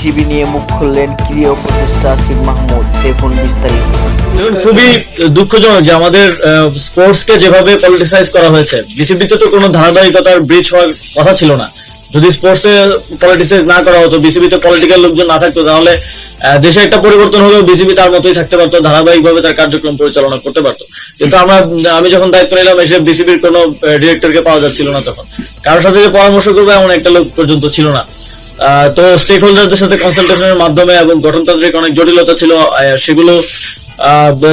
BCB নিয়ে মুখ খুললেন ক্রীড়া উপদেষ্টা আসিফ মাহমুদ। দেখুন বিস্তারিত। খুবই দুঃখজনক যে আমাদের স্পোর্টস কে যেভাবে পলিটিসাইজ করা হয়েছে, বিসিবিতে তো কোনো ধারাবাহিকতার ব্রিজ হওয়ার কথা ছিল না। যদি স্পোর্টস পলিটিসাইজ না করা হতো, বিসিবিতে পলিটিক্যাল লোকজন না থাকতো, তাহলে দেশে একটা পরিবর্তন হলেও বিসিবি তার মতোই থাকতে পারতো, ধারাবাহিকভাবে তার কার্যক্রম পরিচালনা করতে পারতো। কিন্তু আমরা, আমি যখন দায়িত্ব নিলাম, এসে বিসিবির কোনো ডিরেক্টরকে পাওয়া যাচ্ছিল না তখন। কারোর সাথে যে পরামর্শ করবে, এমন একটা লোক পর্যন্ত ছিল না। তো স্টেক হোল্ডারদের সাথে কনসালটেশনের মাধ্যমে এবং গঠনতান্ত্রিক অনেক জটিলতা ছিল সেগুলো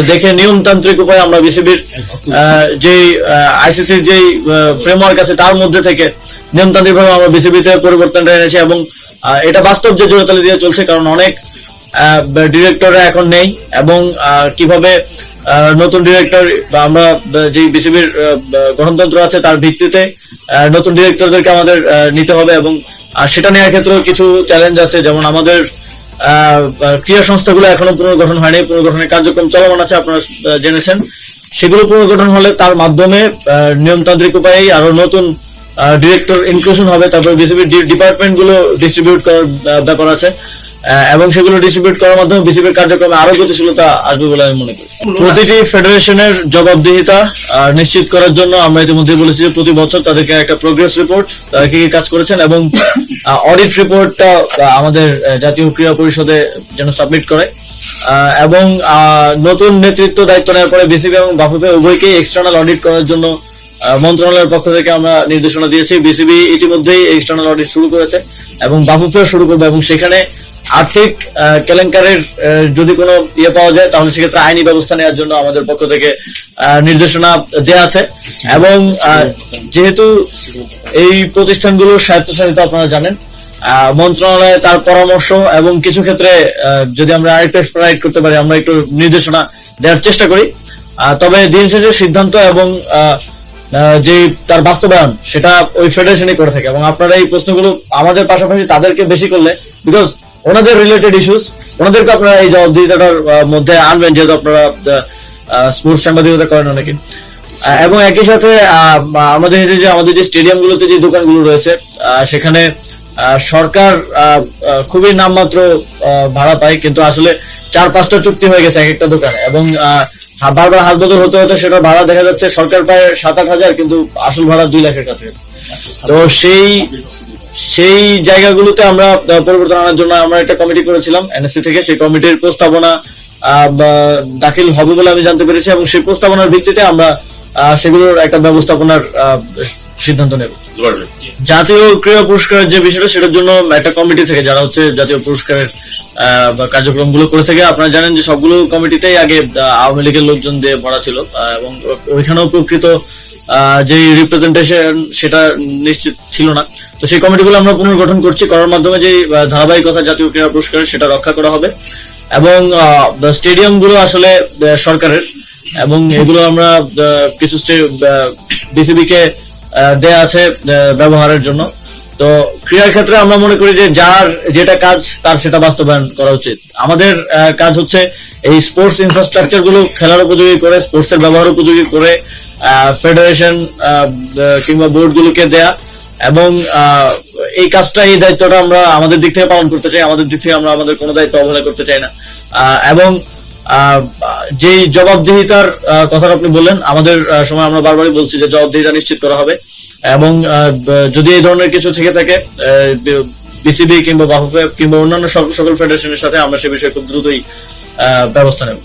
দেখে নিয়মতান্ত্রিক উপায়ে আমরা বিসিবির যে আইসিসির যে ফ্রেমওয়ার্ক আছে তার মধ্যে থেকে নিয়মতান্ত্রিক ভাবে আমরা বিসিবিতে পরিবর্তনটা এনেছি এবং এটা বাস্তব যে জোরতালি দিয়ে চলছে কারণ অনেক ডিরেক্টররা এখন নেই এবং কীভাবে নতুন ডিরেক্টর বা আমরা যে বিসিবির গঠনতন্ত্র আছে তার ভিত্তিতে নতুন ডিরেক্টরদেরকে আমাদের নিতে হবে এবং আহ, সেটা নেওয়ার ক্ষেত্রেও কিছু চ্যালেঞ্জ আছে যেমন আমাদের ক্রীড়া সংস্থাগুলো এখনও পুনর্গঠন হয়নি পুনর্গঠনের কার্যক্রম চলমান আছে আপনারা জেনেছেন। সেগুলো পুনর্গঠন হলে তার মাধ্যমে নিয়মতান্ত্রিক উপায়ে আরও নতুন ডিরেক্টর ইনক্লুশন হবে তারপর বিসিবির ডিপার্টমেন্টগুলো ডিস্ট্রিবিউট করার ব্যাপার আছে। এবং সেগুলো ডিস্ট্রিবিউট করার মাধ্যমে বিসিবির কার্যক্রমে আরও গতিশীলতা আসবে বলে আমি মনে করি। প্রতিটি ফেডারেশনের জবাবদিহিতা নিশ্চিত করার জন্য আমরা ইতিমধ্যে বলেছি যে প্রতি বছর তাদেরকে একটা প্রোগ্রেস রিপোর্ট তারা কি কাজ করেছেন এবং অডিট রিপোর্টটা আমাদের জাতীয় ক্রীড়া পরিষদে যেন সাবমিট করে। এবং নতুন নেতৃত্ব দায়িত্ব নেওয়ার পরে বিসিবি এবং বাফুফে উভয়কেই এক্সটার্নাল অডিট করার জন্য মন্ত্রণালয়ের পক্ষ থেকে আমরা নির্দেশনা দিয়েছি। বিসিবি ইতিমধ্যেই এক্সটার্নাল অডিট শুরু করেছে এবং বাফুফেও শুরু করবে এবং সেখানে আর্থিক কেলেঙ্কারের যদি কোনো ইয়ে পাওয়া যায়, তাহলে সেক্ষেত্রে আইনি ব্যবস্থা নেওয়ার জন্য আমাদের পক্ষ থেকে নির্দেশনা দেওয়া আছে। এবং যেহেতু এই প্রতিষ্ঠানগুলোর স্বায়ত্তশাসিত, আপনারা জানেন মন্ত্রণালয়ে তার পরামর্শ এবং কিছু ক্ষেত্রে যদি আমরা আরেকটু এক্সপ্লাইট করতে পারি, আমরা একটু নির্দেশনা দেওয়ার চেষ্টা করি। তবে দিন শেষে সিদ্ধান্ত এবং যে তার বাস্তবায়ন, সেটা ওই ফেডারেশনই করে থাকে। এবং আপনারা এই প্রশ্নগুলো আমাদের পাশাপাশি তাদেরকে বেশি করলে বিকজ ওনাদের রিলেটেড ইস্যুস ওনাদেরকে আপনারা এই জবাবদিহিতাটার মধ্যে আনবেন, যেহেতু আপনারা স্পোর্টস সাংবাদিকতা করেন অনেকে। এবং একই সাথে আমাদের এই যে আমাদের যে স্টেডিয়াম গুলোতে যে দোকানগুলো রয়েছে সেখানে সরকার খুবই নামমাত্র ভাড়া পায়, কিন্তু আসলে চার পাঁচটা চুক্তি হয়ে গেছে এক একটা দোকানে। এবং বারবার হাত বদল হতে হতে সেটা ভাড়া দেখা যাচ্ছে সরকার পায় সাত আট হাজার, কিন্তু আসল ভাড়া দুই লাখের কাছে। তো সেই সেই জায়গাগুলোতে আমরা পরিবর্তন আনার জন্য আমরা একটা কমিটি করেছিলাম এনএসসি থেকে। সেই কমিটির প্রস্তাবনা দাখিল হবে বলে আমি জানতে পেরেছি এবং সেই প্রস্তাবনার ভিত্তিতে আমরা সেগুলোর একটা ব্যবস্থাপনার সিদ্ধান্ত নেব। জাতীয় ক্রীড়া পুরস্কারের যে বিষয়টা সেটার জন্য একটা কমিটি থেকে যারা হচ্ছে জাতীয় পুরস্কারের আহ, বা কার্যক্রমগুলো করে থাকে আপনারা জানেন যে সবগুলো কমিটিতেই আগে আওয়ামী লীগের লোকজন দিয়ে ভরা ছিল এবং ওইখানেও প্রকৃত যে রিপ্রেজেন্টেশন সেটা নিশ্চিত ছিল না। তো সেই কমিটিগুলো আমরা পুনর্গঠন করছি। করার মাধ্যমে যে ধারাবাহিকতা জাতীয় ক্রীড়া পুরস্কার, সেটা রক্ষা করা হবে। এবং স্টেডিয়ামগুলো আসলে সরকারের। এবং এগুলো আমরা কিছু বিসিবি কে দেয়া আছে ব্যবহারের জন্য। তো ক্রীড়ার ক্ষেত্রে আমরা মনে করি যে যার যেটা কাজ, তার সেটা বাস্তবায়ন করা উচিত। আমাদের কাজ হচ্ছে এই স্পোর্টস ইনফ্রাস্ট্রাকচারগুলো খেলার উপযোগী করে স্পোর্টস এর ব্যবহার উপযোগী করে ফেডারেশন কিংবা বোর্ড গুলোকে দেয়া এবং এই কাজটা, এই দায়িত্বটা আমরা আমাদের দিক থেকে পালন করতে চাই, আমাদের দিক থেকে আমরা আমাদের কোনো দায়িত্ব অবহেলা করতে চাই না। এবং যেই জবাবদিহিতার কথাটা আপনি বললেন, আমাদের সময় আমরা বারবারই বলছি যে জবাবদিহিতা নিশ্চিত করা হবে। এবং যদি এই ধরনের কিছু থেকে থাকে বিসিবি কিংবা বাফুফে কিংবা অন্যান্য সকল সকল ফেডারেশনের সাথে আমরা সে বিষয়ে খুব দ্রুতই ব্যবস্থা নেব।